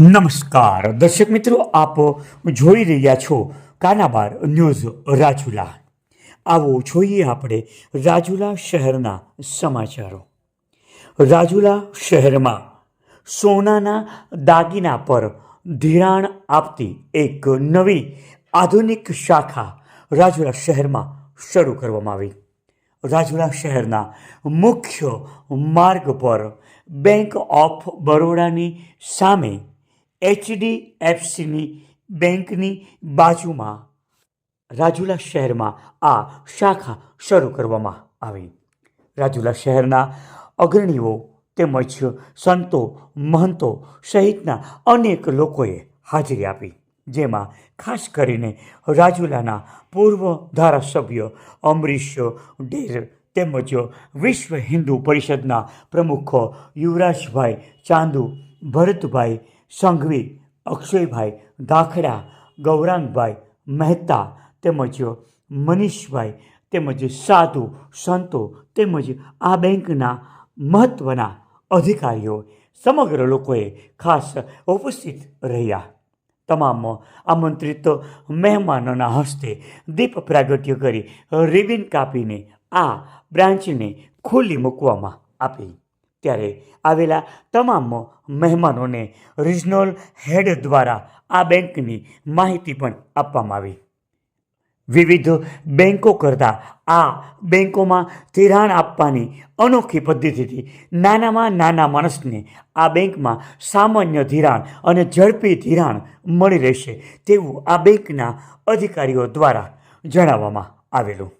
નમસ્કાર. દર્શક મિત્રો, આપ જોઈ રહ્યા છો કાનાબાર ન્યૂઝ રાજુલા. આવો જોઈએ આપણે રાજુલા શહેરના સમાચારો. રાજુલા શહેરમાં સોનાના દાગીના પર ધિરાણ આપતી એક નવી આધુનિક શાખા રાજુલા શહેરમાં શરૂ કરવામાં આવી. રાજુલા શહેરના મુખ્ય માર્ગ પર બેંક ઓફ બરોડાની સામે એચડીએફસીની બેંકની બાજુમાં, રાજુલા શહેરમાં આ શાખા શરૂ કરવામાં આવી. રાજુલા શહેરના અગ્રણીઓ તેમજ સંતો, મહંતો સહિતના અનેક લોકોએ હાજરી આપી, જેમાં ખાસ કરીને રાજુલાના પૂર્વ ધારાસભ્ય અમરીશ ડેર તેમજ વિશ્વ હિન્દુ પરિષદના પ્રમુખ યુવરાજભાઈ ચાંદુ, ભરતભાઈ સંઘવી, અક્ષયભાઈ, ધાખડા, ગૌરાંગભાઈ, મહેતા તેમજ મનીષભાઈ તેમજ સાધુ, સંતો તેમજ આ બેંકના મહત્ત્વના અધિકારીઓ સમગ્ર લોકોએ ખાસ ઉપસ્થિત રહ્યા. તમામ આમંત્રિત મહેમાનોના હસ્તે દીપ પ્રાગટ્ય કરી રિબિન કાપીને આ બ્રાન્ચને ખુલ્લી મૂકવામાં આપી. ત્યારે આવેલા તમામ મહેમાનોને રિજનલ હેડ દ્વારા આ બેંકની માહિતી પણ આપવામાં આવી. વિવિધ બેંકો કરતાં આ બેંકોમાં ધિરાણ આપવાની અનોખી પદ્ધતિથી નાનામાં નાના માણસને આ બેંકમાં સામાન્ય ધિરાણ અને ઝડપી ધિરાણ મળી રહેશે તેવું આ બેંકના અધિકારીઓ દ્વારા જણાવવામાં આવેલું.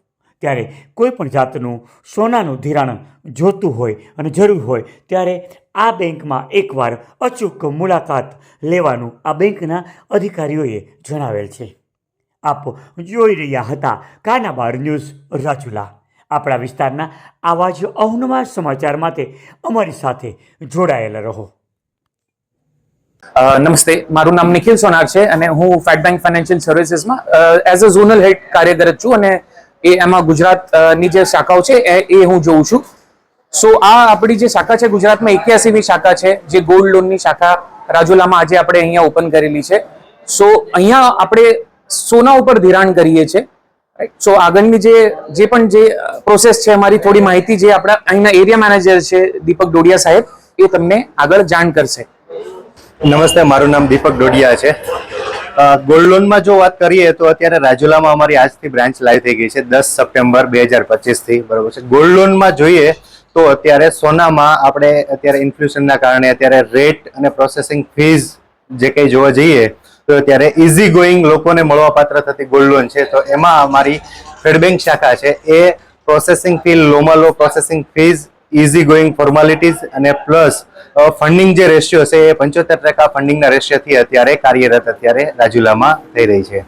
ત્યારે કોઈ પણ જાતનું સોનાનું ધિરાણ જોતું હોય અને જરૂર હોય, ત્યારે આ બેંકમાં એકવાર અચૂક મુલાકાત લેવાનું આ બેંકના અધિકારીઓએ જણાવેલ છે. આપ જોઈ રહ્યા હતા કાનાબાર ન્યૂઝ રાજુલા. આપણા વિસ્તારના આવા જ અવનવા સમાચાર માટે અમારી સાથે જોડાયેલા રહો. નમસ્તે. મારું નામ નિખિલ સોનાર છે અને હું ફેડ બેંક ફાઇનાન્શિયલ સર્વિસીસમાં એઝ અ ઝોનલ હેડ કાર્યરત છું અને એ એમાં ગુજરાતની જે શાખાઓ છે, એ હું જોઉં છું. સો આ આપણી જે શાખા છે, ગુજરાતમાં એક્યાસીમી શાખા છે, જે ગોલ્ડ લોનની શાખા રાજુલામાં આજે આપણે અહીંયા ઓપન કરેલી છે. સો અહીંયા આપણે સોના ઉપર ધિરાણ કરીએ છીએ સો આગળની જે જે પણ જે પ્રોસેસ છે, અમારી થોડી માહિતી જે આપણા અહીંના એરિયા મેનેજર છે, દીપક ડોડિયા સાહેબ, એ તમને આગળ જાણ કરશે. નમસ્તે, મારું નામ દીપક ડોડિયા છે. ગોલ્ડ લોનમાં જો વાત કરીએ તો અત્યારે રાજુલામાં અમારી આજથી બ્રાન્ચ લાઈવ થઈ ગઈ છે, દસ સપ્ટેમ્બર બે હજાર પચીસથી, બરોબર છે. ગોલ્ડ લોનમાં જોઈએ તો અત્યારે સોનામાં આપણે અત્યારે ઇન્ફ્લેશનના કારણે અત્યારે રેટ અને પ્રોસેસિંગ ફીઝ જે કંઈ જોવા જઈએ તો અત્યારે ઇઝી ગોઈંગ લોકોને મળવાપાત્ર થતી ગોલ્ડ લોન છે. તો એમાં અમારી ફેડ શાખા છે, એ processing fee લોમાં low processing fees easy going formalities અને પ્લસ ફંડિંગ જે રેશિયો છે એ પંચોતેર ટકા ફંડિંગના રેશિયોથી અત્યારે કાર્યરત અત્યારે રાજુલામાં થઈ રહી છે.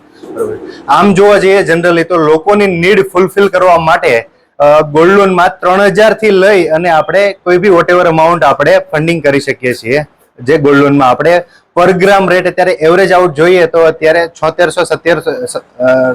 આમ જોવા જઈએ જનરલી તો લોકોની નીડ ફૂલફિલ કરવા માટે ગોલ્ડ લોનમાં ત્રણ હજારથી લઈ અને આપણે કોઈ બી વોટ એવર અમાઉન્ટ આપણે ફંડિંગ કરી શકીએ છીએ, જે ગોલ્ડ લોનમાં આપણે પર ગ્રામ રેટ અત્યારે એવરેજ આઉટ જોઈએ તો અત્યારે છોતેરસો, સત્તેરસો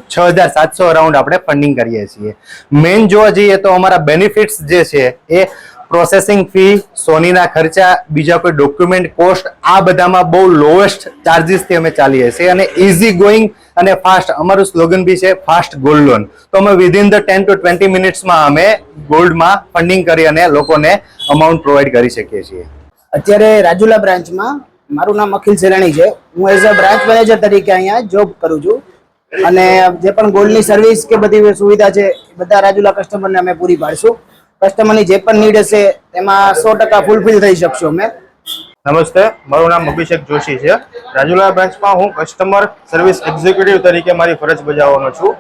છ હજાર સાતસો અરાઉન્ડ આપણે ફંડિંગ કરીએ છીએ. મેઇન જોવા જઈએ તો અમારા બેનિફિટ્સ જે છે એ પ્રોસેસિંગ ફી સોનીના ખર્ચા, બીજા કોઈ ડોક્યુમેન્ટ કોસ્ટ આ બધામાં બહુ લોએસ્ટ ચાર્જિસથી અમે ચાલીએ છીએ અને ઇઝી ગોઈંગ અને ફાસ્ટ અમારું સ્લોગન બી છે ફાસ્ટ ગોલ્ડ લોન તો અમે within the ten to twenty મિનિટ્સમાં અમે ગોલ્ડમાં ફંડિંગ કરી અને લોકોને અમાઉન્ટ પ્રોવાઈડ કરી શકીએ છીએ. અત્યારે રાજુલા બ્રાન્ચમાં મારું નામ અખિલ સેલાણી છે. હું એઝ અ બ્રાન્ચ મેનેજર તરીકે અહીંયા જોબ કરું છું. અને જે પણ ગોલ્ડની સર્વિસ કે બધી સુવિધા છે બધા રાજુલા કસ્ટમરને અમે પૂરી પાડશું. કસ્ટમરની જે પણ નીડ હશે, તેમાં સો ટકા ફૂલફિલ થઈ શકશું અમે. નમસ્તે, મારું નામ અભિષેક જોશી છે. રાજુલા બ્રાન્ચમાં હું કસ્ટમર સર્વિસ એક્ઝિક્યુટિવ તરીકે મારી ફરજ બજાવવાનો છું.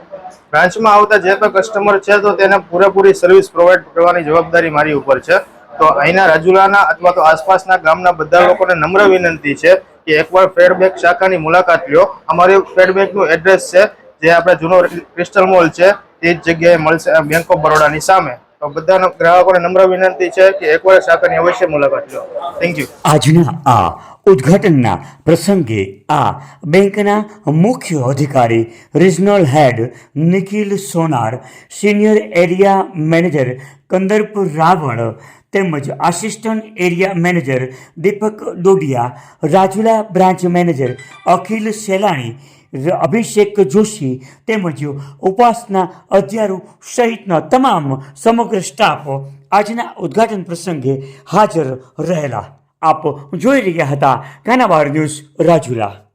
બ્રાન્ચમાં આવતા જે પણ કસ્ટમર છે, તો તેને પૂરેપૂરી સર્વિસ પ્રોવાઈડ કરવાની જવાબદારી મારી ઉપર છે. તો અહીંના રાજુલાના અથવા તો આસપાસના ગામના બધા લોકોને નમ્ર વિનંતી છે કે એકવાર ફેડબેક શાખાની મુલાકાત લ્યો અમારી ફેડબેકનું એડ્રેસ છે, જે આપણે જૂનો ક્રિસ્ટલ મોલ છે, તે જ જગ્યાએ મળશે બેંક ઓફ બરોડાની સામે. તો બધા ગ્રાહકોને નમ્ર વિનંતી છે કે એકવાર શાખાની અવશ્ય મુલાકાત લો. થેન્ક યુ આજના આ ઉદ્ઘાટનના પ્રસંગે આ બેંકના મુખ્ય અધિકારી regional head Nikhil Sonar, senior area manager Kandarpur Raval તેમજ assistant area manager Deepak Dodiya, Rajula branch manager Akhil Selani Abhishek Joshi તેમજ ઉપાસના અધ્યારુ સહિતના તમામ સમગ્ર સ્ટાફ આજના ઉદ્ઘાટન પ્રસંગે હાજર રહેલા. આપ જોઈ રહ્યા હતા, કાનાબાર ન્યૂઝ રાજુલા.